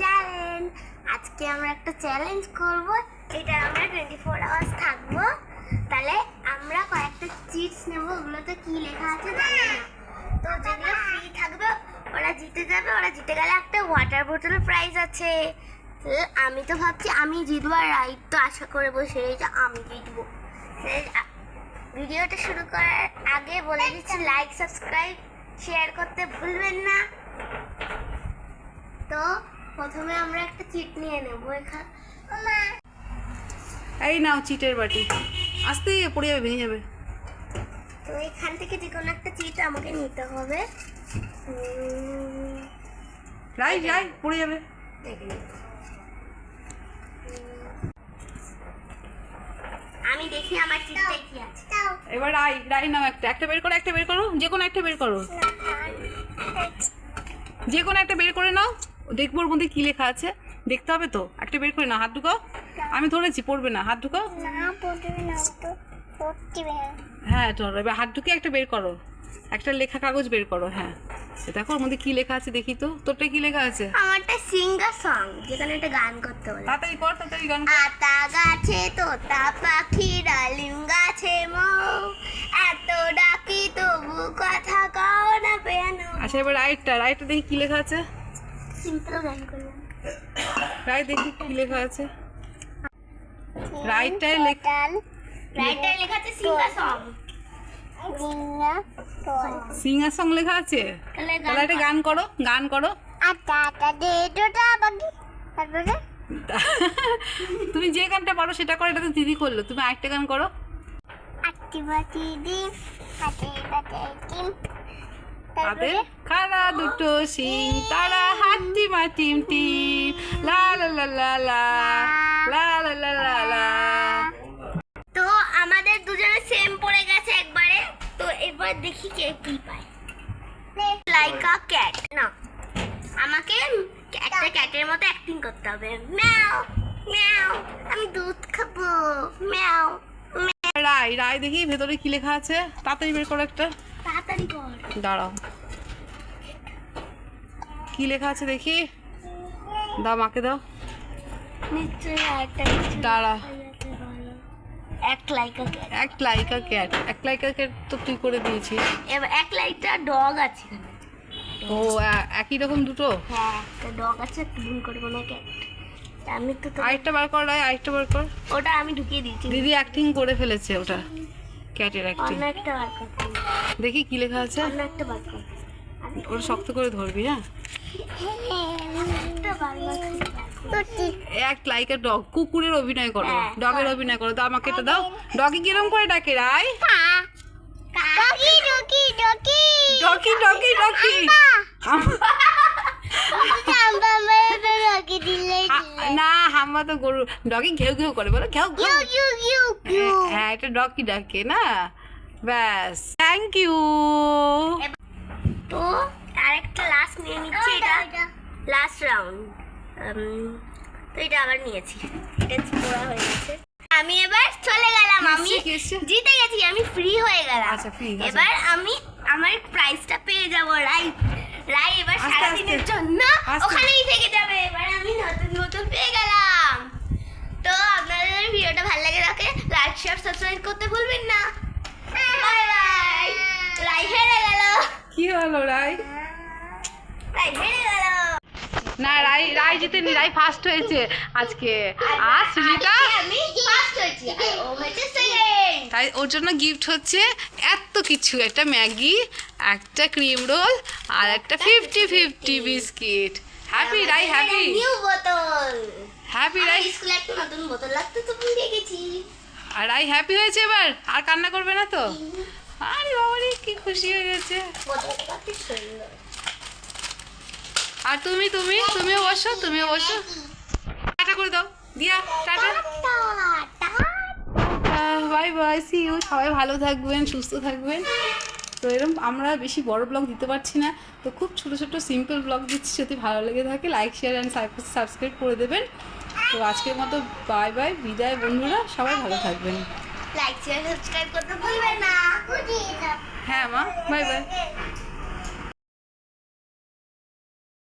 Challenge আজকে আমরা একটা চ্যালেঞ্জ করব। এটা আমরা টোয়েন্টি ফোর আওয়ার্স থাকব। তাহলে আমরা কয়েকটা চিটস নেব। ওগুলোতে কি লেখা আছে জানি না। তো যেগুলো ফ্রি থাকবে, ওরা জিতে যাবে। ওরা জিতে গেলে একটা ওয়াটার বোতল প্রাইজ আছে। আমি তো ভাবছি, আমি জিতবো আর রাইট তো আশা করে বসে রয়েছে আমি জিতবো। ভিডিওটা শুরু করার আগে বলে দিচ্ছি লাইক সাবস্ক্রাইব শেয়ার করতে ভুলবেন না। তো প্রথমে আমরা একটা চিট নিয়ে নেব এখানে এই নাও চিটের বাটি। আস্তে পড়ে যাবে ভেঙে যাবে। তো এখান থেকে যে কোনো একটা চিট আমাকে নিতে হবে। রাই রাই পড়ে যাবে। আমি দেখি আমার চিটটা কি আছে। এবার রাই রাই নাও একটা। একটা বের করো একটা বের করো। যে কোনো একটা বের করো। যে কোনো একটা বের করে নাও। দেখব ওর মধ্যে কি লেখা আছে। দেখতে হবে তো। একটা বের করে না হাত ঢুকাও। আমি ধরেছি পড়বে না। হাত ঢুকাও। হ্যাঁ ধরো এবার হাত ঢুকে একটা বের করো। একটা লেখা কাগজ বের করো হ্যাঁ। দেখো ওর মধ্যে কি লেখা আছে দেখি তো। তোরটা কি লেখা আছে? আমারটা সিঙ্গার সং যেখানে একটা গান করতে বলে। তাড়াতাড়ি কর তাড়াতাড়ি গান। আতা গাছে তোতা পাখি ডালিম গাছে মৌ। এত ডাকি তবু কথা কও না পেন আচ্ছা এবার রাইটটা রাইটটা দেখি কি লেখা আছে। সিম্পল গান দেখি কি লেখা আছে। রাইটটায় লেখ রাইটার লেখা আছে সিঙ্গার সং লেখা আছে? তাহলে একটা গান করো গান করো। তুমি যে গানটা পারো সেটা করো এটা তো দিদি করল। তুমি আরেকটা গান করো। আটি বাটি দিন হাতে বাটে টিম তাদের খাড়া দুটো সিং তারা হাতি মা টিম লা লা লা লা লা লা লা লা লা লা। তো আমাদের দুজনে সেম পড়ে গেছে একবারে। তো এবার দেখি কে কি পায়। লাইক আ ক্যাট না আমাকে একটা ক্যাটের মতো অ্যাক্টিং করতে হবে। ম্যাও ম্যাও আমি দুধ খাব। ম্যাও রাই রাই দেখি ভেতরে কি লেখা আছে? তাড়াতাড়ি বের করো একটা। দাঁড়াও। কি লেখা আছে দেখি? দাও মাকে দাও। দাঁড়া। এক লাইক ক্যাট এক লাইকা ক্যাট এক লাইকা ক্যাট তো তুই করে দিয়েছিস। এবার এক লাইকটা ডগ আছে ও একই রকম দুটো? হ্যাঁ একটা ডগ আছে ভুল করে কোনো ক্যাট আমি তো আরেকটা বার কর আরেকটা বার কর। ওটা আমি ঢুকিয়ে দিয়েছি। দিদি অ্যাক্টিং করে ফেলেছে ওটা। ক্যাটের অ্যাক্টিং দেখি কি লেখা আছে ওর শক্ত করে ধরবি হ্যাঁ এক লাইক ডগ কুকুরের অভিনয় করো ডগের অভিনয় করো তো আমাকে তো দাও ডগি কিরম করে ডাকে রায় doggy doggy doggy doggy doggy doggy না হাম্মা তো গরু ডগি ঘেউ ঘেউ করে বলো ঘেউ ঘেউ। ইউ হ্যাঁ এটা ডগি ডাকে না? ব্যাস। থ্যাংক ইউ তো আরেকটা লাস্ট নিয়ে নিচ্ছি এটা। লাস্ট রাউন্ড তো এটা আবার নিয়েছি। এটা পোড়া হয়ে গেছে। আমি এবার চলে গেলাম। আমি জিতে গেছি আমি ফ্রি হয়ে গেলাম। আচ্ছা, আচ্ছা। এবার আমি আমার প্রাইসটা পেয়ে যাব রাইট রাই এবার আস্তে, সারা আস্তে। দিনের জন্য। আস্তে। ওখানেই থেকে যাবে এবার আমি নতুন নতুন পেয়ে গেলাম তো আপনাদের ভিডিওটা ভালো লাগে রাখে লাইক শেয়ার সাবস্ক্রাইব করতে ভুলবেন না। Bye bye. রাই হেরে গেল। কি হলো রাই? রাই হেরে গেল। না রাই রাই জিতেনি রাই ফার্স্ট হয়েছে আজকে। আর সুজিতা? আমি ফার্স্ট হয়েছি। ও হয়েছে সেকেন্ড তাই ওর জন্য গিফট হচ্ছে এত কিছু। একটা ম্যাগি একটা ক্রিম রোল আর একটা fifty fifty biscuit happy Rai happy new বোতল হ্যাপি রাই। স্কুলে একটা নতুন বোতল লাগতো তো ভুলে গেছি। আর রাই হ্যাপি হয়েছে এবার? আর কান্না করবে না তো? আরে বাবারে কি খুশি হয়ে গেছে। আর তুমি তুমি, তুমিও বসো তুমিও বসো। টাটা করে দাও। Diya, tata. Bye bye see you সবাই ভালো থাকবেন, সুস্থ থাকবেন। তো এরকম আমরা বেশি বড় ব্লগ দিতে পারছি না। তো খুব ছোট ছোট সিম্পল ব্লগ দিচ্ছি। যদি ভালো লেগে থাকে লাইক শেয়ার অ্যান্ড সাবস্ক্রাইব করে দেবেন। তো আজকের মতো বাই বাই বিদায় বন্ধুরা সবাই ভালো থাকবেন। লাইক শেয়ার সাবস্ক্রাইব করতে ভুলবেন না। হ্যাঁ মা বাই বাই